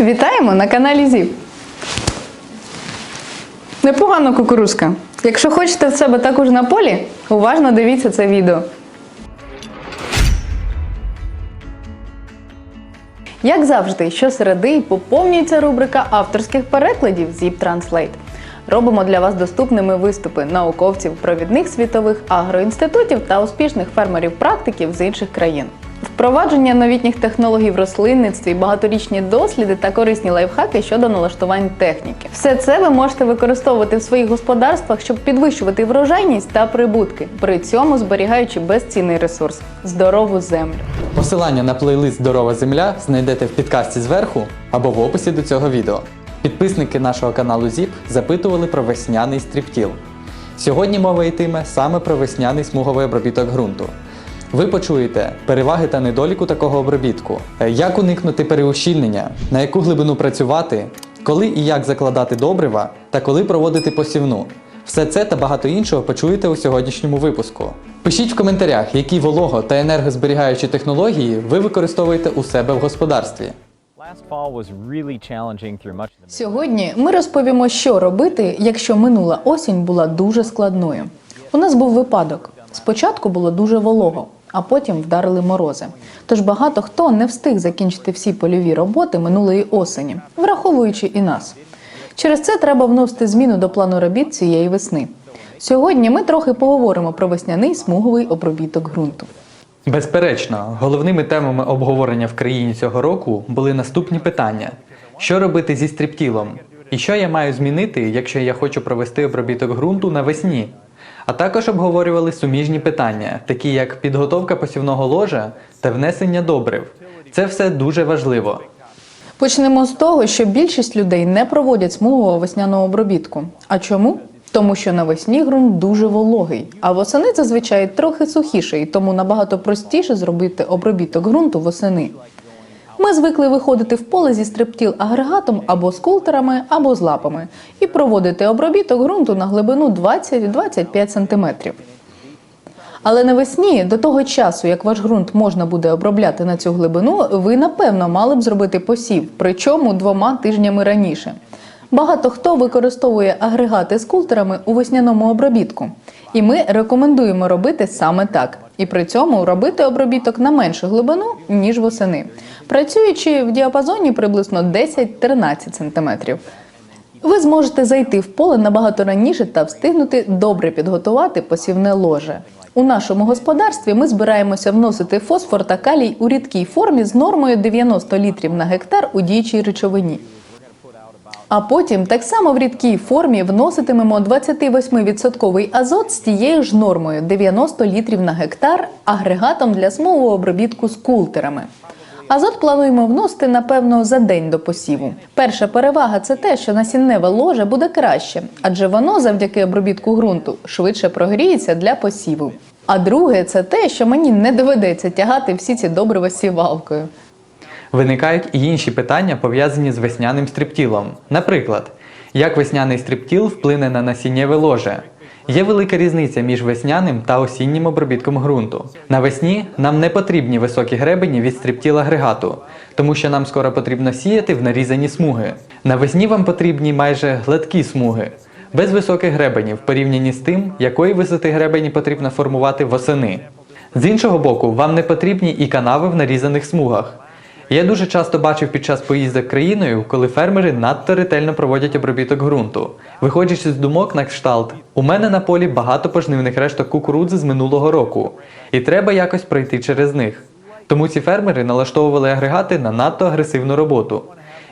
Вітаємо на каналі ЗІП. Непогана кукурузка. Якщо хочете в себе також на полі, уважно дивіться це відео. Як завжди, щосереди поповнюється рубрика авторських перекладів ZIP Translate. Робимо для вас доступними виступи науковців, провідних світових агроінститутів та успішних фермерів-практиків з інших країн. Впровадження новітніх технологій в рослинництві, багаторічні досліди та корисні лайфхаки щодо налаштувань техніки. Все це ви можете використовувати в своїх господарствах, щоб підвищувати врожайність та прибутки, при цьому зберігаючи безцінний ресурс здорову землю. Посилання на плейлист Здорова земля знайдете в підкасті зверху або в описі до цього відео. Підписники нашого каналу ZIP запитували про весняний стріптіл. Сьогодні мова йтиме саме про весняний смуговий обробіток ґрунту. Ви почуєте переваги та недоліку такого обробітку, е, як уникнути переущільнення, на яку глибину працювати, коли і як закладати добрива та коли проводити посівну. Все це та багато іншого почуєте у сьогоднішньому випуску. Пишіть в коментарях, які волого та енергозберігаючі технології ви використовуєте у себе в господарстві. Сьогодні ми розповімо, що робити, якщо минула осінь була дуже складною. У нас був випадок. Спочатку було дуже волого, а потім вдарили морози. Тож багато хто не встиг закінчити всі польові роботи минулої осені, враховуючи і нас. Через це треба вносити зміну до плану робіт цієї весни. Сьогодні ми трохи поговоримо про весняний смуговий обробіток ґрунту. Безперечно, головними темами обговорення в країні цього року були наступні питання: що робити зі стріптілом? І що я маю змінити, якщо я хочу провести обробіток ґрунту навесні? А також обговорювали суміжні питання, такі як підготовка посівного ложа та внесення добрив. Це все дуже важливо. Почнемо з того, що більшість людей не проводять смугового весняного обробітку. А чому? Тому що навесні ґрунт дуже вологий, а восени зазвичай трохи сухіший, тому набагато простіше зробити обробіток ґрунту восени. Ми звикли виходити в поле зі стриптіл агрегатом або з култерами, або з лапами і проводити обробіток ґрунту на глибину 20-25 см. Але навесні, до того часу, як ваш ґрунт можна буде обробляти на цю глибину, ви напевно мали б зробити посів, причому двома тижнями раніше. Багато хто використовує агрегати з култерами у весняному обробітку. І ми рекомендуємо робити саме так. І при цьому робити обробіток на меншу глибину, ніж восени, працюючи в діапазоні приблизно 10-13 см. Ви зможете зайти в поле набагато раніше та встигнути добре підготувати посівне ложе. У нашому господарстві ми збираємося вносити фосфор та калій у рідкій формі з нормою 90 літрів на гектар у діючій речовині. А потім так само в рідкій формі вноситимемо 28% азот з тією ж нормою 90 літрів на гектар агрегатом для смугового обробітку з култерами. Азот плануємо вносити, напевно, за день до посіву. Перша перевага це те, що насінневе ложе буде краще, адже воно завдяки обробітку ґрунту швидше прогріється для посіву. А друге, це те, що мені не доведеться тягати всі ці добрива сівалкою. Виникають і інші питання, пов'язані з весняним стріптілом. Наприклад, як весняний стріптіл вплине на насіннєве ложе? Є велика різниця між весняним та осіннім обробітком ґрунту. Навесні нам не потрібні високі гребені від стріптіл агрегату, тому що нам скоро потрібно сіяти в нарізані смуги. Навесні вам потрібні майже гладкі смуги, без високих гребенів в порівнянні з тим, якої висоти гребені потрібно формувати восени. З іншого боку, вам не потрібні і канави в нарізаних смугах. Я дуже часто бачив під час поїздок країною, коли фермери надто ретельно проводять обробіток ґрунту. Виходячи з думок на кшталт, у мене на полі багато пожнивних решток кукурудзи з минулого року, і треба якось пройти через них. Тому ці фермери налаштовували агрегати на надто агресивну роботу.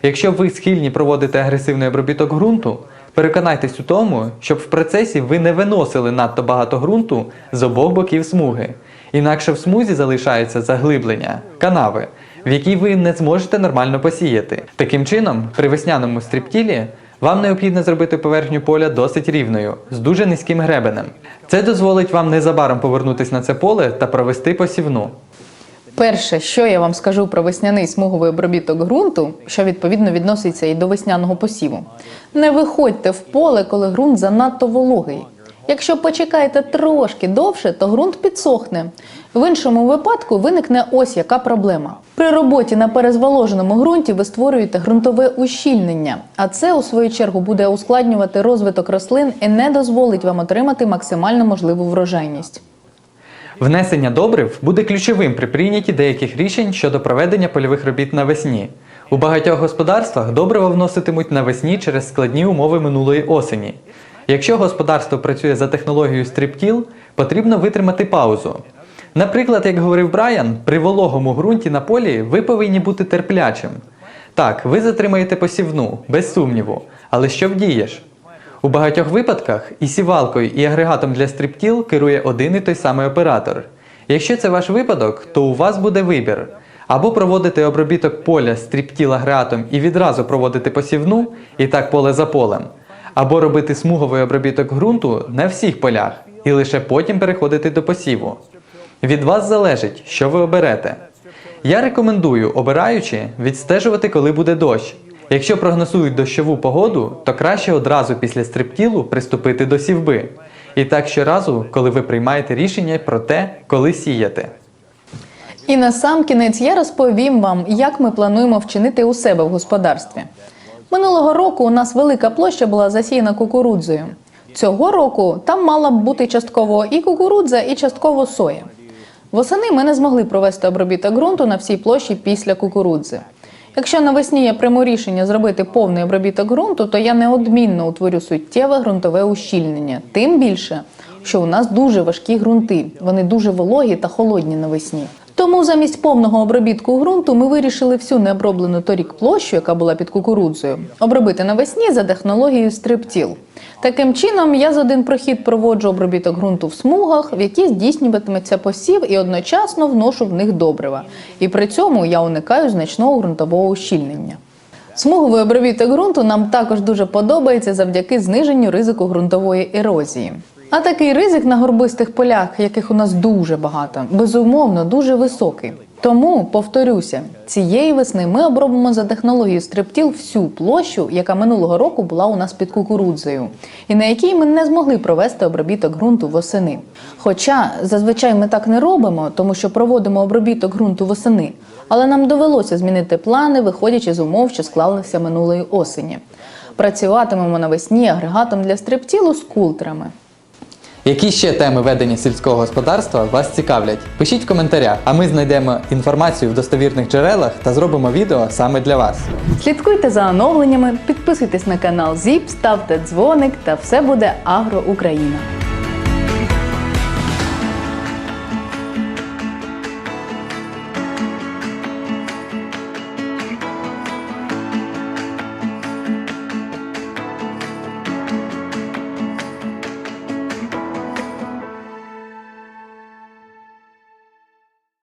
Якщо ви схильні проводити агресивний обробіток ґрунту, переконайтесь у тому, щоб в процесі ви не виносили надто багато ґрунту з обох боків смуги. Інакше в смузі залишається заглиблення, канави, в якій ви не зможете нормально посіяти. Таким чином, при весняному стріптілі вам необхідно зробити поверхню поля досить рівною, з дуже низьким гребенем. Це дозволить вам незабаром повернутися на це поле та провести посівну. Перше, що я вам скажу про весняний смуговий обробіток ґрунту, що відповідно відноситься і до весняного посіву. Не виходьте в поле, коли ґрунт занадто вологий. Якщо почекаєте трошки довше, то ґрунт підсохне. В іншому випадку виникне ось яка проблема. При роботі на перезволоженому ґрунті ви створюєте ґрунтове ущільнення, а це у свою чергу буде ускладнювати розвиток рослин і не дозволить вам отримати максимально можливу врожайність. Внесення добрив буде ключовим при прийнятті деяких рішень щодо проведення польових робіт навесні. У багатьох господарствах добрива вноситимуть навесні через складні умови минулої осені. Якщо господарство працює за технологією стриптіл, потрібно витримати паузу. Наприклад, як говорив Брайан, при вологому ґрунті на полі ви повинні бути терплячим. Так, ви затримаєте посівну, без сумніву, але що вдієш? У багатьох випадках і сівалкою, і агрегатом для стриптіл керує один і той самий оператор. Якщо це ваш випадок, то у вас буде вибір: або проводити обробіток поля стріптіл агрегатом і відразу проводити посівну, і так поле за полем, або робити смуговий обробіток ґрунту на всіх полях і лише потім переходити до посіву. Від вас залежить, що ви оберете. Я рекомендую, обираючи, відстежувати, коли буде дощ. Якщо прогнозують дощову погоду, то краще одразу після стриптілу приступити до сівби. І так щоразу, коли ви приймаєте рішення про те, коли сіяти. І на сам кінець я розповім вам, як ми плануємо вчинити у себе в господарстві. Минулого року у нас велика площа була засіяна кукурудзою. Цього року там мала б бути частково і кукурудза, і частково соя. Восени ми не змогли провести обробіток ґрунту на всій площі після кукурудзи. Якщо навесні я прийму рішення зробити повний обробіток ґрунту, то я неодмінно утворю суттєве ґрунтове ущільнення. Тим більше, що у нас дуже важкі ґрунти, вони дуже вологі та холодні навесні. Тому замість повного обробітку ґрунту ми вирішили всю необроблену торік площу, яка була під кукурудзою, обробити навесні за технологією стриптіл. Таким чином, я за один прохід проводжу обробіток ґрунту в смугах, в які здійснюватиметься посів і одночасно вношу в них добрива. І при цьому я уникаю значного ґрунтового ущільнення. Смуговий обробіток ґрунту нам також дуже подобається завдяки зниженню ризику ґрунтової ерозії. А такий ризик на горбистих полях, яких у нас дуже багато, безумовно дуже високий. Тому повторюся, цієї весни ми обробимо за технологією стриптіл всю площу, яка минулого року була у нас під кукурудзою, і на якій ми не змогли провести обробіток ґрунту восени. Хоча зазвичай ми так не робимо, тому що проводимо обробіток ґрунту восени, але нам довелося змінити плани, виходячи з умов, що склалися минулої осені. Працюватимемо навесні агрегатом для стриптілу з култерами. Які ще теми ведення сільського господарства вас цікавлять? Пишіть в коментарях, а ми знайдемо інформацію в достовірних джерелах та зробимо відео саме для вас. Слідкуйте за оновленнями, підписуйтесь на канал ЗІП, ставте дзвоник та все буде Агро Україна.